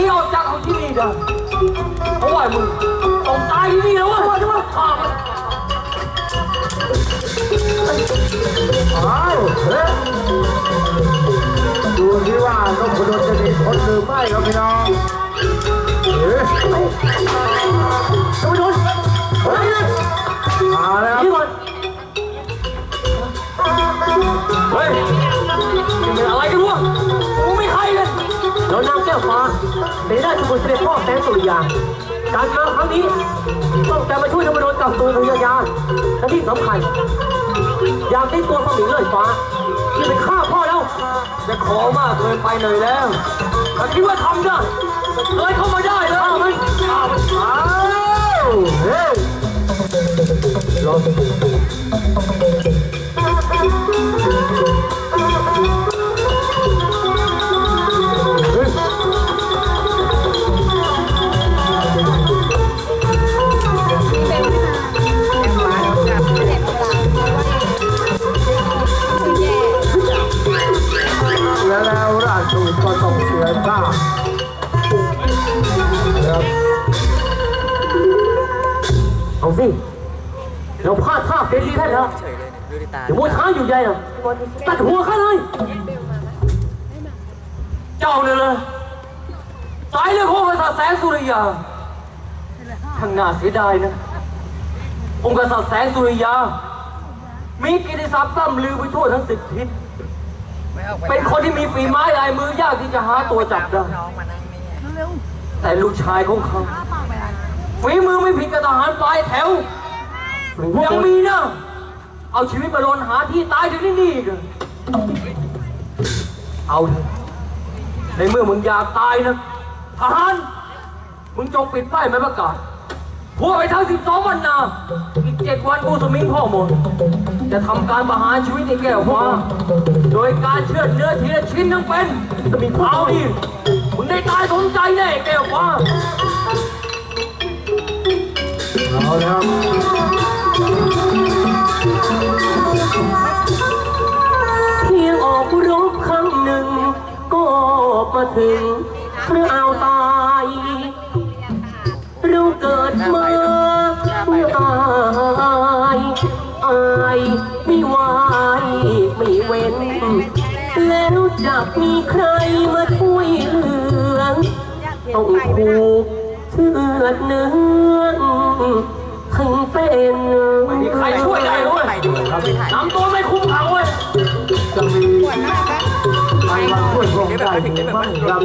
นีออกจากของที่นี่เด้อเพราะว่ามึงต้องตายที่นี่แล้วเว้ใช่ไหมข้ามอ้าวเฮ้ยดูที่ว่านกพดลจะหนีคนหรือไม่ครับพี่น้องเฮ้ยนกพดลเฮ้ยมาแล้วครับเฮ้ยนเป็นอะไรกัน แล้วนางแก้วฟ้าเป็นราชบุตรเสด็จพ่อแสงสุริยา การมาครั้งนี้ต้องการมาช่วยธรรมโดนกับตัวพยายาและที่สำคัญอยากได้ตัวสมิงเล่ยฟ้า ที่เป็นข้าพ่อแล้วจะขอมากเกินไปหน่อยแล้วแต่คิดว่าทำได้เลยเข้ามาได้เลยข้ามันอ้ามันอ้าเฮ้ยรถ ก็ต้องเสียท่าครับเอาสิเราพลาดท่าเฟรนดีท่านแล้วเฉยเลยเนี่ยดูดิตาเดี๋ยวมัวช้าอยู่ใหญ่เหรอตัดหัวข้าเลยเจ้าเนี่ยเลยสายเลือดของกษัตริย์แสงสุริยาทางน่าเสียดายนะองค์กษัตริย์แสงสุริยา มีกิตติศัพท์ตั้มลือไปทั่วทั้งสิบทิศ ไม่ออกไปเป็นคนที่มีฝีไม้ลายมือยากที่จะหาตัวจับได้ น้องมานั่งนี่แต่ลูกชายของเขาฝีมือไม่ผิดกับทหารปลายแถว ยังมีนะ เอาชีวิตมาลนหาที่ตายถึงที่นี่อีกันเอาเถอะในเมื่อมึงอยากตายนะทหาร มึงจงปิดป้ายไม้ประกาศ พวกไปทั้ง12วันนาอีก7วันกูสมิงพ่อหมด จะทำการประหารชีวิตในแก้วฟ้าโดยการเชือดเนื้อทีละชิ้นทั้งเป็นสมิงเอาดิมึงได้ตายสมใจแน่แก้วฟ้าเอาแล้วเพียงออกรบครั้งหนึ่ง ก็มาถึงคราวตายเรา แล้วจะมีใครมาช่วยเหลือต้องถูกเชือดเนื้อทั้งเป็นไม่มีใครช่วยได้เลยไปดูครับไปถ่ายนำตัวไม่คุ้มขังเว้ยจะมีใครมาช่วยพวกได้หรือไม่ครับ